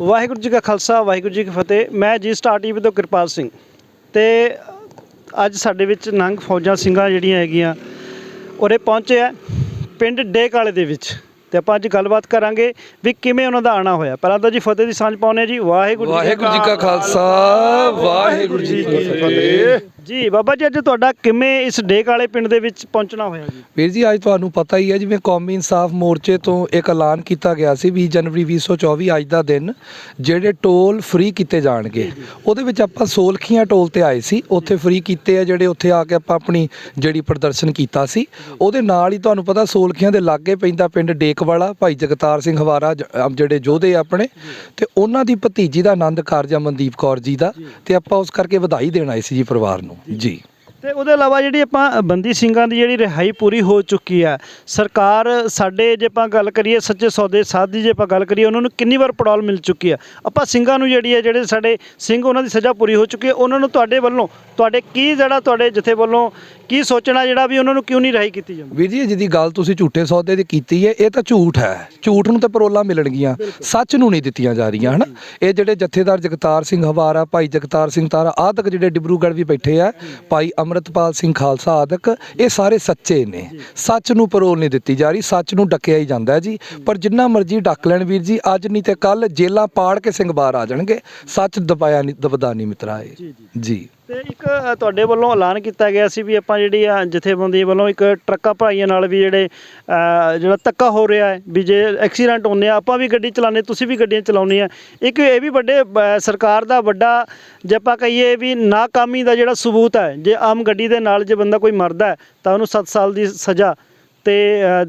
ਵਾਹਿਗੁਰੂ ਜੀ ਕਾ ਖਾਲਸਾ ਵਾਹਿਗੁਰੂ ਜੀ ਕੀ ਫਤਿਹ। ਮੈਂ ਜੀ ਸਟਾਰ ਟੀਵੀ ਤੋਂ ਕਿਰਪਾਲ ਸਿੰਘ। ਤੇ ਅੱਜ ਸਾਡੇ ਵਿੱਚ ਨੰਗ ਫੌਜਾਂ ਸਿੰਘਾਂ ਜਿਹੜੀਆਂ ਹੈਗੀਆਂ ਉਰੇ ਪਹੁੰਚੇ ਆ ਪਿੰਡ ਡੇਕ ਵਾਲੇ ਦੇ ਵਿੱਚ। ਤੇ ਆਪਾਂ ਅੱਜ ਗੱਲਬਾਤ ਕਰਾਂਗੇ ਵੀ ਕਿਵੇਂ ਉਹਨਾਂ ਦਾ ਆਣਾ ਹੋਇਆ। ਪਹਿਲਾਂ ਤਾਂ ਜੀ ਫਤਿਹ ਦੀ ਸਾਂਝ ਪਾਉਨੇ ਜੀ। ਵਾਹਿਗੁਰੂ ਵਾਹਿਗੁਰੂ ਜੀ ਕਾ ਖਾਲਸਾ ਵਾਹਿਗੁਰੂ ਜੀ ਕੀ ਫਤਿਹ। ਜੀ ਬਾਬਾ ਜੀ ਅੱਜ ਤੁਹਾਡਾ ਕਿਵੇਂ ਇਸ ਡੇਕ ਵਾਲੇ ਪਿੰਡ ਦੇ ਵਿੱਚ ਪਹੁੰਚਣਾ ਹੋਇਆ ਜੀ? ਵੀਰ ਜੀ ਅੱਜ ਤੁਹਾਨੂੰ ਪਤਾ ਹੀ ਹੈ ਜਿਵੇਂ ਕੌਮੀ ਇਨਸਾਫ ਮੋਰਚੇ ਤੋਂ ਇੱਕ ਐਲਾਨ ਕੀਤਾ ਗਿਆ ਸੀ 20 ਜਨਵਰੀ 2024 ਅੱਜ ਦਾ ਦਿਨ ਜਿਹੜੇ ਟੋਲ ਫ੍ਰੀ ਕੀਤੇ ਜਾਣਗੇ। ਉਹਦੇ ਵਿੱਚ ਆਪਾਂ ਸੋਲਖੀਆਂ ਟੋਲ ਤੇ ਆਏ ਸੀ। ਉੱਥੇ ਫ੍ਰੀ ਕੀਤੇ ਆ ਜਿਹੜੇ ਉੱਥੇ ਆ ਕੇ ਆਪਾਂ ਆਪਣੀ ਜਿਹੜੀ ਪ੍ਰਦਰਸ਼ਨ ਕੀਤਾ ਸੀ। ਉਹਦੇ ਨਾਲ ਹੀ ਤੁਹਾਨੂੰ ਪਤਾ ਸੋਲਖੀਆਂ ਦੇ ਲਾਗੇ ਪੈਂਦਾ ਪਿੰਡ ਡੇਕ ਵਾਲਾ ਭਾਈ ਜਗਤਾਰ ਸਿੰਘ ਹਵਾਰਾ ਜਿਹੜੇ ਯੋਧੇ ਆ ਆਪਣੇ। ਤੇ ਉਹਨਾਂ ਦੀ ਭਤੀਜੀ ਦਾ ਆਨੰਦ ਕਾਰਜ ਮਨਦੀਪ ਕੌਰ ਜੀ ਦਾ। ਤੇ ਆਪਾਂ ਉਸ ਕਰਕੇ ਵਧਾਈ ਦੇਣ ਆਏ ਸੀ ਜੀ ਪਰਿਵਾਰ ਨੂੰ। ਜੀ। ਤੇ ਉਹਦੇ ਇਲਾਵਾ ਜਿਹੜੀ ਆਪਾਂ ਬੰਦੀ ਸਿੰਘਾਂ ਦੀ ਜਿਹੜੀ ਰਿਹਾਈ ਪੂਰੀ ਹੋ ਚੁੱਕੀ ਹੈ ਸਰਕਾਰ ਸਾਡੇ ਜੇ ਆਪਾਂ ਗੱਲ ਕਰੀਏ ਸੱਚੇ ਸੌਦੇ ਸਾਧ ਦੀ ਜੇ ਆਪਾਂ ਗੱਲ ਕਰੀਏ ਉਹਨਾਂ ਨੂੰ ਕਿੰਨੀ ਵਾਰ ਪੜਾਲ ਮਿਲ ਚੁੱਕੀ ਹੈ? ਆਪਾਂ ਸਿੰਘਾਂ ਨੂੰ ਜਿਹੜੀ ਹੈ ਜਿਹੜੇ ਸਾਡੇ ਸਿੰਘ ਉਹਨਾਂ ਦੀ ਸਜ਼ਾ ਪੂਰੀ ਹੋ ਚੁੱਕੀ ਹੈ ਉਹਨਾਂ ਨੂੰ ਤੁਹਾਡੇ ਵੱਲੋਂ ਤੁਹਾਡੇ ਕੀ ਜਿਹੜਾ ਤੁਹਾਡੇ ਜਥੇ ਵੱਲੋਂ ਕੀ ਸੋਚਣਾ ਜਿਹੜਾ ਵੀ ਉਹਨਾਂ ਨੂੰ ਕਿਉਂ ਨਹੀਂ ਰਿਹਾਈ ਕੀਤੀ ਜਾਂਦੀ? ਵੀਰ ਜੀ ਜਿਹਦੀ ਗੱਲ ਤੁਸੀਂ ਝੂਠੇ ਸੌਦੇ ਦੀ ਕੀਤੀ ਹੈ ਇਹ ਤਾਂ ਝੂਠ ਹੈ। ਝੂਠ ਨੂੰ ਤਾਂ ਪਰੋਲਾ ਮਿਲਣਗੀਆਂ ਸੱਚ ਨੂੰ ਨਹੀਂ ਦਿੱਤੀਆਂ ਜਾ ਰਹੀਆਂ ਹਨਾ? ਇਹ ਜਿਹੜੇ ਜਥੇਦਾਰ ਜਗਤਾਰ ਸਿੰਘ ਹਵਾਰਾ ਭਾਈ ਜਗਤਾਰ ਸਿੰਘ ਤਾਰਾ ਆਦਿਕ ਜਿਹੜੇ ਡਿਬਰੂਗੜ੍ਹ ਵੀ ਬੈਠੇ ਆ ਭਾਈ ਅਮਰਤਪਾਲ ਸਿੰਘ ਖਾਲਸਾ ਆਦਿਕ ਇਹ ਸਾਰੇ ਸੱਚੇ ਨੇ। ਸੱਚ ਨੂੰ ਪਰੋਲ ਨਹੀਂ ਦਿੱਤੀ ਜਾ ਰਹੀ ਸੱਚ ਨੂੰ ਡੱਕਿਆ ਹੀ ਜਾਂਦਾ ਹੈ ਜੀ। ਪਰ ਜਿੰਨਾ ਮਰਜ਼ੀ ਡੱਕ ਲੈਣ ਵੀਰ ਜੀ ਅੱਜ ਨਹੀਂ ਤੇ ਕੱਲ ਜੇਲਾਂ ਪਾੜ ਕੇ ਸਿੰਘ ਬਾਹਰ ਆ ਜਾਣਗੇ। ਸੱਚ ਦਬਾਇਆ ਨਹੀਂ ਦਬਦਾ ਨਹੀਂ ਮਿੱਤਰਾ ਇਹ। ਜੀ। ਤੇ ਇੱਕ ਤੁਹਾਡੇ ਵੱਲੋਂ ਐਲਾਨ ਕੀਤਾ ਗਿਆ ਸੀ ਵੀ ਆਪਾਂ ਜਿਹੜੀ ਆ ਜਥੇਬੰਦੀ ਵੱਲੋਂ ਇੱਕ ਟਰੱਕਾਂ ਭਾਈਆਂ ਨਾਲ ਵੀ ਜਿਹੜੇ ਜਿਹੜਾ ਧੱਕਾ ਹੋ ਰਿਹਾ ਹੈ ਵੀ ਜੇ ਐਕਸੀਡੈਂਟ ਹੁੰਦੇ ਆ, ਆਪਾਂ ਵੀ ਗੱਡੀ ਚਲਾਉਂਦੇ, ਤੁਸੀਂ ਵੀ ਗੱਡੀਆਂ ਚਲਾਉਂਦੇ ਆ। ਇੱਕ ਇਹ ਵੀ ਵੱਡੇ ਸਰਕਾਰ ਦਾ ਵੱਡਾ ਜੇ ਆਪਾਂ ਕਹੀਏ ਵੀ ਨਾਕਾਮੀ ਦਾ ਜਿਹੜਾ ਸਬੂਤ ਹੈ, ਜੇ ਆਮ ਗੱਡੀ ਦੇ ਨਾਲ ਜੇ ਬੰਦਾ ਕੋਈ ਮਰਦਾ ਤਾਂ ਉਹਨੂੰ 7 ਸਾਲ ਦੀ ਸਜ਼ਾ ਤੇ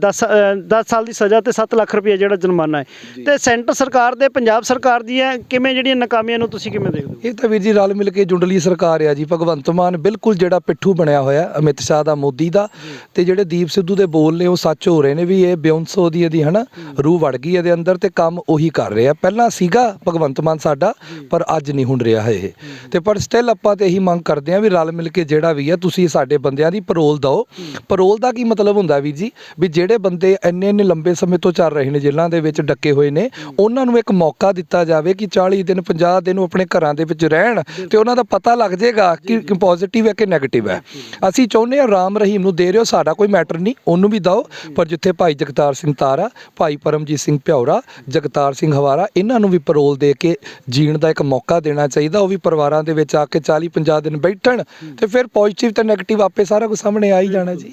10 10 ਸਾਲ ਦੀ ਸਜ਼ਾ ਤੇ 7 ਲੱਖ ਰੁਪਏ ਜਿਹੜਾ ਜੁਰਮਾਨਾ ਹੈ। ਤੇ ਸੈਂਟਰ ਸਰਕਾਰ ਦੇ ਪੰਜਾਬ ਸਰਕਾਰ ਦੀਆਂ ਕਿਵੇਂ ਜਿਹੜੀਆਂ ਨਾਕਾਮੀਆਂ ਨੂੰ ਤੁਸੀਂ ਕਿਵੇਂ ਦੇਖਦੇ ਹੋ? ਇਹ ਤਾਂ ਵੀਰ ਜੀ ਰਲ ਮਿਲ ਕੇ ਜੁੰਡਲੀ ਸਰਕਾਰ ਆ ਜੀ ਭਗਵੰਤ ਮਾਨ ਬਿਲਕੁਲ ਜਿਹੜਾ ਪਿੱਠੂ ਬਣਿਆ ਹੋਇਆ ਅਮਿਤ ਸ਼ਾਹ ਦਾ ਮੋਦੀ ਦਾ। ਤੇ ਜਿਹੜੇ ਦੀਪ ਸਿੱਧੂ ਦੇ ਬੋਲ ਨੇ ਉਹ ਸੱਚ ਹੋ ਰਹੇ ਨੇ ਵੀ ਇਹ ਬਿਉਂਸੋ ਦੀ ਇਹਦੀ ਹਨਾ ਰੂਹ ਵੜ ਗਈ ਇਹਦੇ ਅੰਦਰ ਤੇ ਕੰਮ ਉਹੀ ਕਰ ਰਿਹਾ। ਪਹਿਲਾਂ ਸੀਗਾ ਭਗਵੰਤ ਮਾਨ ਸਾਡਾ ਪਰ ਅੱਜ ਨਹੀਂ ਹੁਣ ਰਿਹਾ ਇਹ। ਤੇ ਪਰ ਸਟਿਲ ਆਪਾਂ ਤੇ ਇਹੀ ਮੰਗ ਕਰਦੇ ਆ ਵੀ ਰਲ ਮਿਲ ਕੇ ਜਿਹੜਾ ਵੀ ਹੈ ਤੁਸੀਂ ਸਾਡੇ ਬੰਦਿਆਂ ਦੀ ਪਰੋਲ ਦਿਓ। ਪਰੋਲ ਦਾ ਕੀ ਮਤਲਬ ਹੁੰਦਾ ਵੀਰ ਜੀ? ਵੀ ਜਿਹੜੇ ਬੰਦੇ ਇੰਨੇ ਇੰਨੇ ਲੰਬੇ ਸਮੇਂ ਤੋਂ ਚੱਲ ਰਹੇ ਨੇ ਜੇਲ੍ਹਾਂ ਦੇ ਵਿੱਚ ਡੱਕੇ ਹੋਏ ਨੇ ਉਹਨਾਂ ਨੂੰ ਇੱਕ ਮੌਕਾ ਦਿੱਤਾ ਜਾਵੇ ਕਿ 40 ਦਿਨ 50 ਦਿਨ ਉਹ ਆਪਣੇ ਘਰਾਂ ਦੇ ਵਿੱਚ ਰਹਿਣ ਤੇ ਉਹਨਾਂ ਦਾ ਪਤਾ ਲੱਗ ਜਾਏਗਾ ਕਿ ਪੋਜ਼ਿਟਿਵ ਹੈ ਕਿ 네ਗੇਟਿਵ ਹੈ ਅਸੀਂ ਚਾਹੁੰਦੇ ਹਾਂ ਰਾਮ ਰਹੀਮ ਨੂੰ ਦੇ ਰਹੇ ਹੋ ਸਾਡਾ ਕੋਈ ਮੈਟਰ ਨਹੀਂ ਉਹਨੂੰ ਵੀ ਦਿਓ। ਪਰ ਜਿੱਥੇ ਭਾਈ ਜਗਤਾਰ ਸਿੰਘ ਤਾਰਾ ਭਾਈ ਪਰਮਜੀਤ ਸਿੰਘ ਭਿਉਰਾ ਜਗਤਾਰ ਸਿੰਘ ਹਵਾਰਾ ਇਹਨਾਂ ਨੂੰ ਵੀ ਪਰੋਲ ਦੇ ਕੇ ਜੀਣ ਦਾ ਇੱਕ ਮੌਕਾ ਦੇਣਾ ਚਾਹੀਦਾ ਉਹ ਵੀ ਪਰਿਵਾਰਾਂ ਦੇ ਵਿੱਚ ਆ ਕੇ 40 50 ਦਿਨ ਬੈਠਣ ਤੇ ਫਿਰ ਪੋਜ਼ਿਟਿਵ ਤੇ 네ਗੇਟਿਵ ਆਪੇ ਸਾਰਾ ਕੁਝ ਸਾਹਮਣੇ ਆ ਹੀ ਜਾਣਾ ਜੀ।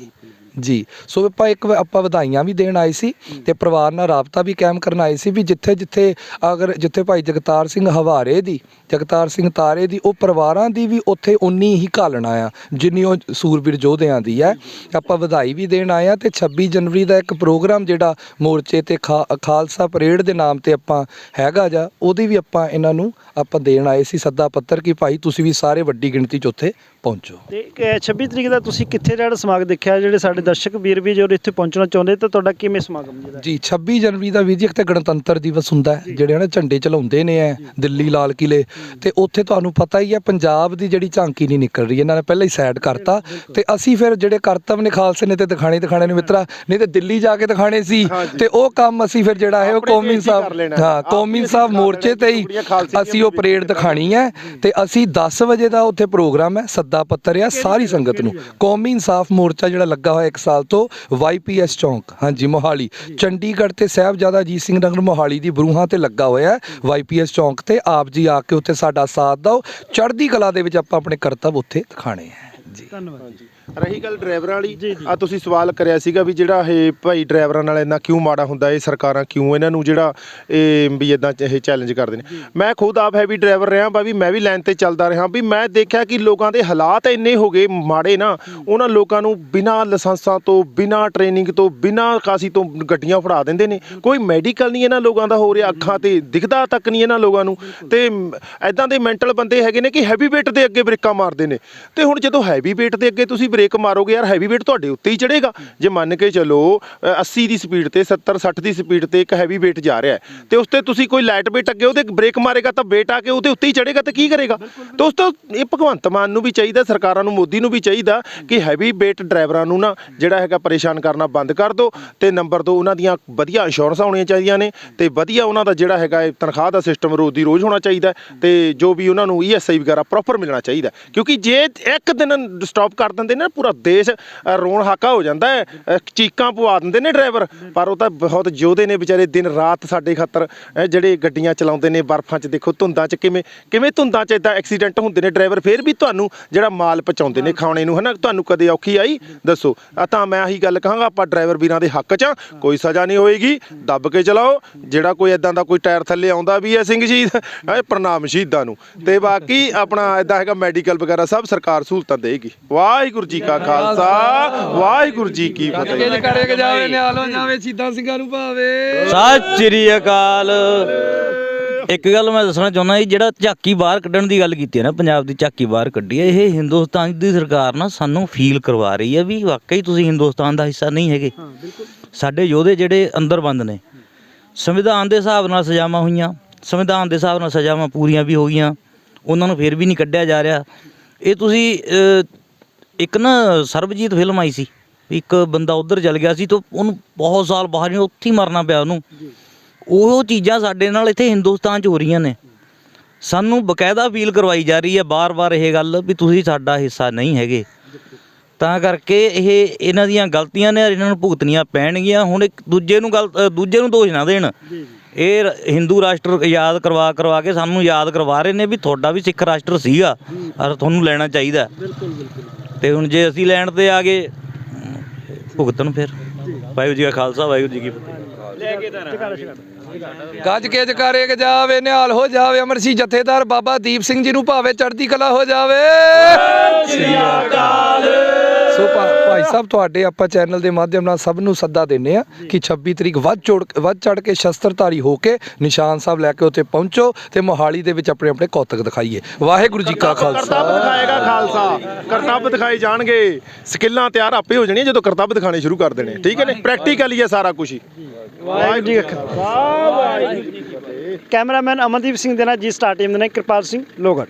ਜੀ। ਸੋ ਆਪਾਂ ਇੱਕ ਵਾ- ਆਪਾਂ ਵਧਾਈਆਂ ਵੀ ਦੇਣ ਆਏ ਸੀ ਤੇ ਪਰਿਵਾਰ ਨਾਲ ਰਾਬਤਾ ਵੀ ਕਾਇਮ ਕਰਨ ਆਏ ਸੀ ਵੀ ਜਿੱਥੇ ਜਿੱਥੇ ਅਗਰ ਜਿੱਥੇ ਭਾਈ ਜਗਤਾਰ ਸਿੰਘ ਹਵਾਰੇ ਦੀ ਜਗਤਾਰ ਸਿੰਘ ਤਾਰੇ ਦੀ ਉਹ ਪਰਿਵਾਰਾਂ ਦੀ ਵੀ ਉੱਥੇ ਉਨੀ ਹੀ ਘਾਲਣਾ ਆ ਜਿੰਨੀ ਉਹ ਸੂਰਬੀਰ ਯੋਧਿਆਂ ਦੀ ਹੈ। ਆਪਾਂ ਵਧਾਈ ਵੀ ਦੇਣ ਆਏ ਆ ਤੇ 26 ਜਨਵਰੀ ਦਾ ਇੱਕ ਪ੍ਰੋਗਰਾਮ ਜਿਹੜਾ ਮੋਰਚੇ ਤੇ ਖਾ- ਖਾਲਸਾ ਪਰੇਡ ਦੇ ਨਾਮ ਤੇ ਆਪਾਂ ਹੈਗਾ ਜਾ ਉਹਦੀ ਵੀ ਆਪਾਂ ਇਹਨਾਂ ਨੂੰ ਆਪਾਂ ਦੇਣ ਆਏ ਸੀ ਸੱਦਾ ਪੱਤਰ ਕਿ ਭਾਈ ਤੁਸੀਂ ਵੀ ਸਾਰੇ ਵੱਡੀ ਗਿਣਤੀ 'ਚ ਉੱਥੇ ਪਹੁੰਚੋ। ਤੇ ਇੱਕ, ਅ, 26 ਤਰੀਕ ਦਾ ਤੁਸੀਂ ਕਿੱਥੇ ਜਿਹੜਾ ਸਮਾਗਮ ਦੇਖਿਆ ਜਿਹੜੇ ਸਾਡੇ ਦਰਸ਼ਕ ਵੀਰ ਵੀ ਜੋ ਇੱਥੇ ਪਹੁੰਚਣਾ ਚਾਹੁੰਦੇ ਤਾਂ ਤੁਹਾਡਾ ਕਿਵੇਂ ਸਮਾਗਮ ਜਿਹੜਾ? ਜੀ 26 ਜਨਵਰੀ ਦਾ ਵੀਰ ਜੀ ਇੱਕ ਤੇ ਗਣਤੰਤਰ ਦਿਵਸ ਹੁੰਦਾ ਹੈ ਜਿਹੜੇ ਹਨਾ ਝੰਡੇ ਚਲਾਉਂਦੇ ਨੇ ਐ ਦਿੱਲੀ ਲਾਲ ਕਿਲੇ ਤੇ ਉੱਥੇ ਤੁਹਾਨੂੰ ਪਤਾ ਹੀ ਹੈ ਪੰਜਾਬ ਦੀ ਜਿਹੜੀ ਝਾਂਕੀ ਨਹੀਂ ਨਿਕਲ ਰਹੀ ਇਹਨਾਂ ਨੇ ਪਹਿਲਾਂ ਹੀ ਸਾਈਡ ਕਰਤਾ। ਤੇ ਅਸੀਂ ਫਿਰ ਜਿਹੜੇ ਕਰਤਵ ਨੇ ਖਾਲਸੇ ਨੇ ਤੇ ਦਿਖਾਣੇ ਦਿਖਾਣੇ ਨੇ ਮਿੱਤਰਾ ਨਹੀਂ ਤੇ ਦਿੱਲੀ ਜਾ ਕੇ ਦਿਖਾਣੇ ਸੀ। ਤੇ ਉਹ ਕੰਮ ਅਸੀਂ ਫਿਰ ਜਿਹੜਾ ਹੈ ਉਹ ਕੌਮੀ ਸਾਹਿਬ ਹਾਂ ਕੌਮੀ ਸਾਹਿਬ ਮੋਰਚੇ ਤੇ ਹੀ ਅਸੀਂ ਉਹ ਪਰੇਡ ਦਿਖਾਣੀ ਹੈ। ਤੇ ਅਸੀਂ 10 ਵਜੇ ਦਾ ਉੱਥੇ ਪ੍ਰੋਗਰਾਮ ਹੈ ਸੱਦਾ ਪੱਤਰ ਆ ਸਾਰੀ ਸੰਗਤ ਨੂੰ। ਕੌਮੀ ਇਨਸਾਫ ਮੋਰਚਾ ਜਿਹੜਾ ਲੱਗਾ ਹੋਇਆ ਇੱਕ ਸਾਲ ਤੋਂ ਵਾਈਪੀਐਸ ਚੌਂਕ ਹਾਂਜੀ ਮੋਹਾਲੀ। ਚੰਡੀਗੜ੍ਹ ਤੇ ਸਾਹਿਬਜ਼ਾਦਾ ਅਜੀਤ ਸਿੰਘ ਨਗਰ ਮੋਹਾਲੀ ਦੀ ਬਰੂਹਾਂ ਤੇ ਲੱਗਾ ਹੋਇਆ ਵਾਈਪੀਐਸ ਚੌਂਕ ਤੇ। ਆਪ ਜੀ ਆ ਕੇ ਉੱਥੇ ਸਾਡਾ ਸਾਥ ਦਿਓ। ਚੜ੍ਹਦੀ ਕਲਾ ਦੇ ਵਿੱਚ ਆਪਾਂ ਆਪਣੇ ਕਰਤੱਵ ਉੱਥੇ ਦਿਖਾਣੇ ਹੈ। ਜੀ। ਧੰਨਵਾਦ ਜੀ। ਰਹੀ ਗੱਲ ਡਰਾਈਵਰਾਂ ਵਾਲੀ। ਆ ਤੁਸੀਂ ਸਵਾਲ ਕਰਿਆ ਸੀਗਾ ਵੀ ਜਿਹੜਾ ਇਹ ਭਾਈ ਡਰਾਈਵਰਾਂ ਨਾਲ ਇੰਨਾ ਕਿਉਂ ਮਾੜਾ ਹੁੰਦਾ ਇਹ ਸਰਕਾਰਾਂ ਕਿਉਂ ਇਹਨਾਂ ਨੂੰ ਜਿਹੜਾ ਇਹ ਵੀ ਇਦਾਂ ਇਹ ਚੈਲੰਜ ਕਰਦੇ ਨੇ। ਮੈਂ ਖੁਦ ਆਪ ਹੈਵੀ ਡਰਾਈਵਰ ਰਿਹਾ ਬਾ ਵੀ ਮੈਂ ਵੀ ਲਾਈਨ ਤੇ ਚੱਲਦਾ ਰਿਹਾ ਵੀ ਮੈਂ ਦੇਖਿਆ ਕਿ ਲੋਕਾਂ ਦੇ ਹਾਲਾਤ ਇੰਨੇ ਹੋ ਗਏ ਮਾੜੇ ਨਾ ਉਹਨਾਂ ਲੋਕਾਂ ਨੂੰ ਬਿਨਾਂ ਲਾਇਸੈਂਸਾਂ ਤੋਂ ਬਿਨਾਂ ਟ੍ਰੇਨਿੰਗ ਤੋਂ ਬਿਨਾਂ ਕਾਸੀ ਤੋਂ ਗੱਡੀਆਂ ਫੜਾ ਦਿੰਦੇ ਨੇ। ਕੋਈ ਮੈਡੀਕਲ ਨਹੀਂ ਇਹਨਾਂ ਲੋਕਾਂ ਦਾ ਹੋ ਰਿਹਾ ਅੱਖਾਂ ਤੇ ਦਿਖਦਾ ਤੱਕ ਨਹੀਂ ਇਹਨਾਂ ਲੋਕਾਂ ਨੂੰ। ਤੇ ਐਦਾਂ ਦੇ ਮੈਂਟਲ ਬੰਦੇ ਹੈਗੇ ਨੇ ਕਿ ਹੈਵੀ weight ਦੇ ਅੱਗੇ ਬ੍ਰੇਕਾਂ ਮਾਰਦੇ ਨੇ। ਤੇ ਹੁਣ ਜਦੋਂ ਹੈਵੀ weight ਦੇ ਅੱਗੇ ਤੁਸੀਂ ਬ੍ਰੇਕ ਮਾਰੋਗੇ ਯਾਰ ਹੈਵੀ weight ਤੁਹਾਡੇ ਉੱਤੇ ਹੀ ਚੜੇਗਾ ਜੇ ਮੰਨ ਕੇ ਚੱਲੋ ਅ, 80 ਦੀ ਸਪੀਡ ਤੇ 70 60 ਦੀ ਸਪੀਡ ਤੇ ਇੱਕ ਹੈਵੀ weight ਜਾ ਰਿਹਾ ਹੈ ਤੇ ਉਸ ਤੇ ਤੁਸੀਂ ਕੋਈ ਲਾਈਟ weight ਅੱਗੇ ਉਹਦੇ ਬ੍ਰੇਕ ਮਾਰੇਗਾ ਤਾਂ weight ਆ ਕੇ ਉਹਦੇ ਉੱਤੇ ਹੀ ਚੜੇਗਾ ਤੇ ਕੀ ਕਰੇਗਾ? ਦੋਸਤੋ ਇਹ ਭਗਵੰਤ ਮਾਨ ਨੂੰ ਵੀ ਚਾਹੀਦਾ ਸਰਕਾਰਾਂ ਨੂੰ ਮੋਦੀ ਨੂੰ ਵੀ ਚਾਹੀਦਾ ਕਿ ਹੈਵੀ weight ਡਰਾਈਵਰਾਂ ਨੂੰ ਨਾ ਜਿਹੜਾ ਹੈਗਾ ਪਰੇਸ਼ਾਨ ਕਰਨਾ ਬੰਦ ਕਰ ਦਿਓ ਤੇ ਨੰਬਰ 2 ਉਹਨਾਂ ਦੀਆਂ ਵਧੀਆ ਇੰਸ਼ੋਰੈਂਸ ਹੋਣੀਆਂ ਚਾਹੀਦੀਆਂ ਨੇ ਤੇ ਵਧੀਆ ਉਹਨਾਂ ਦਾ ਜਿਹੜਾ ਹੈਗਾ ਤਨਖਾਹ ਦਾ ਸਿਸਟਮ ਰੋਜ਼ ਦੀ ਰੋਜ਼ ਹੋਣਾ ਚਾਹੀਦਾ ਹੈ ਤੇ ਜੋ ਵੀ ਉਹਨਾਂ ਨੂੰ ਈਐਸਆਈ ਵਗੈਰਾ ਪ੍ਰੋਪਰ ਮਿਲਣਾ ਚਾਹੀਦਾ। ਕਿਉਂਕਿ ਜੇ ਇੱਕ ਦਿਨ ਸਟਾਪ ਕਰ ਦਿੰਦੇ ਨਾ ਪੂਰਾ ਦੇਸ਼ ਅ, ਰੋਣ ਹਾਕਾ ਹੋ ਜਾਂਦਾ ਹੈ। ਅ, ਚੀਕਾਂ ਪਵਾ ਦਿੰਦੇ ਨੇ ਡਰਾਈਵਰ। ਪਰ ਉਹ ਤਾਂ ਬਹੁਤ ਯੋਧੇ ਨੇ ਵਿਚਾਰੇ ਦਿਨ ਰਾਤ ਸਾਡੇ ਖਾਤਰ ਅ, ਜਿਹੜੇ ਗੱਡੀਆਂ ਚਲਾਉਂਦੇ ਨੇ ਬਰਫ਼ਾਂ 'ਚ। ਦੇਖੋ ਧੁੰਦਾਂ 'ਚ ਕਿਵੇਂ ਕਿਵੇਂ ਧੁੰਦਾਂ 'ਚ ਇਦਾਂ ਐਕਸੀਡੈਂਟ ਹੁੰਦੇ ਨੇ ਡਰਾਈਵਰ। ਫੇਰ ਵੀ ਤੁਹਾਨੂੰ ਜਿਹੜਾ ਮਾਲ ਪਹੁੰਚਾਉਂਦੇ ਨੇ ਖਾਣੇ ਨੂੰ ਹਨਾ? ਤੁਹਾਨੂੰ ਕਦੇ ਔਖੀ ਆਈ? ਦੱਸੋ। ਆ ਤਾਂ ਮੈਂ ਆਹੀ ਗੱਲ ਕਹਾਂਗਾ ਆਪਾਂ ਡਰਾਈਵਰ ਵੀਰਾਂ ਦੇ ਹੱਕ 'ਚ ਆ। ਕੋਈ ਸਜ਼ਾ ਨਹੀਂ ਹੋਏਗੀ। ਦੱਬ ਕੇ ਚਲਾਓ। ਜਿਹੜਾ ਕੋਈ ਇਦਾਂ ਦਾ ਕੋਈ ਟਾਇਰ ਥੱਲੇ ਆਉਂਦਾ ਵੀ ਹੈ ਸਿੰਘ ਸ਼ਹੀਦ ਇਹ ਪ੍ਰਣਾਮ ਸ਼ਹੀਦਾਂ ਨੂੰ। ਤੇ ਬਾਕੀ ਆਪਣਾ ਇਦਾਂ ਹੈਗਾ ਮੈਡੀਕਲ ਵਗੈਰਾ ਸਭ ਸਰਕਾਰ ਸਹੂਲਤਾਂ ਦੇਗੀ ਵਾਹਿਗੁਰੂ ਜੀ ਕਾ ਖਾਲਸਾ ਵਾਹਿਗੁਰੂ ਜੀ ਕੀ ਫਤਿਹ। ਕਿਜ ਕਰੇ ਕੇ ਜਾਵੇ ਨਿਹਾਲ ਹੋ ਜਾਵੇ ਸ਼ਹੀਦਾਂ ਸਿੰਘਾਂ ਨੂੰ ਭਾਵੇ। ਸਤਿ ਸ੍ਰੀ ਅਕਾਲ। ਇੱਕ ਗੱਲ ਮੈਂ ਦੱਸਣਾ ਚਾਹੁੰਦਾ ਜੀ ਜਿਹੜਾ ਝਾਕੀ ਬਾਹਰ ਕੱਢਣ ਦੀ ਗੱਲ ਕੀਤੀ ਹੈ ਨਾ ਪੰਜਾਬ ਦੀ ਝਾਕੀ ਬਾਹਰ ਕੱਢੀ ਹੈ ਇਹ ਹਿੰਦੁਸਤਾਨ ਦੀ ਸਰਕਾਰ ਨਾ ਸਾਨੂੰ ਫੀਲ ਕਰਵਾ ਰਹੀ ਹੈ ਵੀ ਵਾਕਈ ਤੁਸੀਂ ਹਿੰਦੁਸਤਾਨ ਦਾ ਹਿੱਸਾ ਨਹੀਂ ਹੈਗੇ। ਸਾਡੇ ਯੋਧੇ ਜਿਹੜੇ ਅੰਦਰ ਬੰਦ ਨੇ ਸੰਵਿਧਾਨ ਦੇ ਹਿਸਾਬ ਨਾਲ ਸਜ਼ਾਵਾਂ ਹੋਈਆਂ ਸੰਵਿਧਾਨ ਦੇ ਹਿਸਾਬ ਨਾਲ ਸਜ਼ਾਵਾਂ ਪੂਰੀਆਂ ਵੀ ਹੋ ਗਈਆਂ ਉਹਨਾਂ ਨੂੰ ਫਿਰ ਵੀ ਨਹੀਂ ਕੱਢਿਆ ਜਾ ਰਿਹਾ। ਇਹ ਤੁਸੀਂ ਇੱਕ ਨਾ ਸਰਬਜੀਤ ਫਿਲਮ ਆਈ ਸੀ ਇੱਕ ਬੰਦਾ ਉਧਰ ਚਲ ਗਿਆ ਸੀ ਤਾਂ ਉਹਨੂੰ ਬਹੁਤ ਸਾਲ ਬਾਹਰ ਹੀ ਉੱਥੇ ਹੀ ਮਰਨਾ ਪਿਆ ਉਹਨੂੰ। ਉਹ ਚੀਜ਼ਾਂ ਸਾਡੇ ਨਾਲ ਇੱਥੇ ਹਿੰਦੁਸਤਾਨ 'ਚ ਹੋ ਰਹੀਆਂ ਨੇ। ਸਾਨੂੰ ਬਕਾਇਦਾ ਫੀਲ ਕਰਵਾਈ ਜਾ ਰਹੀ ਹੈ ਬਾਰ-ਬਾਰ ਇਹ ਗੱਲ ਵੀ ਤੁਸੀਂ ਸਾਡਾ ਹਿੱਸਾ ਨਹੀਂ ਹੈਗੇ। ਤਾਂ ਕਰਕੇ ਇਹ ਇਹਨਾਂ ਦੀਆਂ ਗਲਤੀਆਂ ਨੇ ਇਹਨਾਂ ਨੂੰ ਭੁਗਤਣੀਆਂ ਪੈਣਗੀਆਂ। ਹੁਣ ਇੱਕ ਦੂਜੇ ਨੂੰ ਗਲ ਅ, ਦੂਜੇ ਨੂੰ ਦੋਸ਼ ਨਾ ਦੇਣ। ਇਹ ਹਿੰਦੂ ਰਾਸ਼ਟਰ ਯਾਦ ਕਰਵਾ ਕਰਵਾ ਕੇ ਸਾਨੂੰ ਯਾਦ ਕਰਵਾ ਰਹੇ ਨੇ ਵੀ ਤੁਹਾਡਾ ਵੀ ਸਿੱਖ ਰਾਸ਼ਟਰ ਸੀਗਾ। ਔਰ ਤੁਹਾਨੂੰ ਲੈਣਾ ਚਾਹੀਦਾ। ਤੇ ਹੁਣ ਜੇ ਅਸੀਂ ਲੈਣ ਤੇ ਆ ਗਏ ਭੁਗਤਣ ਫਿਰ। ਵਾਹਿਗੁਰੂ ਜੀ ਕਾ ਖਾਲਸਾ ਵਾਹਿਗੁਰੂ ਜੀ ਕੀ ਫਤਿਹ। ਗੱਜ ਕੇ ਜਕਾਰੇ ਕੇ ਜਾਵੇ ਨਿਹਾਲ ਹੋ ਜਾਵੇ ਅਮਰਸੀ ਜਥੇਦਾਰ ਬਾਬਾ ਦੀਪ ਸਿੰਘ ਜੀ ਨੂੰ ਭਾਵੇ ਚੜ੍ਹਦੀ ਕਲਾ ਹੋ ਜਾਵੇ। ਸ੍ਰੀ ਅਕਾਲ। ਸੋ ਭਾ- ਭਾਈ ਸਾਹਿਬ ਤੁਹਾਡੇ ਆਪਾਂ ਚੈਨਲ ਦੇ ਮਾਧਿਅਮ ਨਾਲ ਸਭ ਨੂੰ ਸੱਦਾ ਦਿੰਨੇ ਆ ਕਿ 26 ਤਰੀਕ ਵੱਧ ਚੜ ਵੱਧ ਚੜ ਕੇ ਸ਼ਸਤਰਧਾਰੀ ਹੋ ਕੇ ਨਿਸ਼ਾਨ ਸਾਹਿਬ ਲੈ ਕੇ ਉੱਥੇ ਪਹੁੰਚੋ ਤੇ ਮੋਹਾਲੀ ਦੇ ਵਿੱਚ ਆਪਣੇ ਆਪਣੇ ਕੌਤਕ ਦਿਖਾਈਏ। ਵਾਹਿਗੁਰੂ ਜੀ ਕਾ ਕਰਤੱਵ ਖਾਲਸਾ। ਦਿਖਾਏਗਾ ਖਾਲਸਾ। ਕਰਤੱਵ ਦਿਖਾਏ ਜਾਣਗੇ। ਸਕਿੱਲਾਂ ਤਿਆਰ ਆਪੇ ਹੋ ਜਾਣੀਆਂ ਜਦੋਂ ਕਰਤੱਵ ਦਿਖਾਣੇ ਸ਼ੁਰੂ ਕਰ ਦੇਣੇ। ਠੀਕ ਹੈ ਨੇ? ਪ੍ਰੈਕਟੀਕਲ ਹੀ ਹੈ ਸਾਰਾ ਕੁਝ ਹੀ। ਵਾਹਿਗੁਰੂ ਜੀ ਕਾ ਖਾਲਸਾ। ਕੈਮਰਾਮੈਨ ਅਮਨਦੀਪ ਸਿੰਘ ਦੇ ਨਾਲ ਜੀ ਸਟਾਰ ਟੀਮ ਦੇ ਨਾਲ ਕਿਰਪਾਲ ਸਿੰਘ ਲੋਗੜ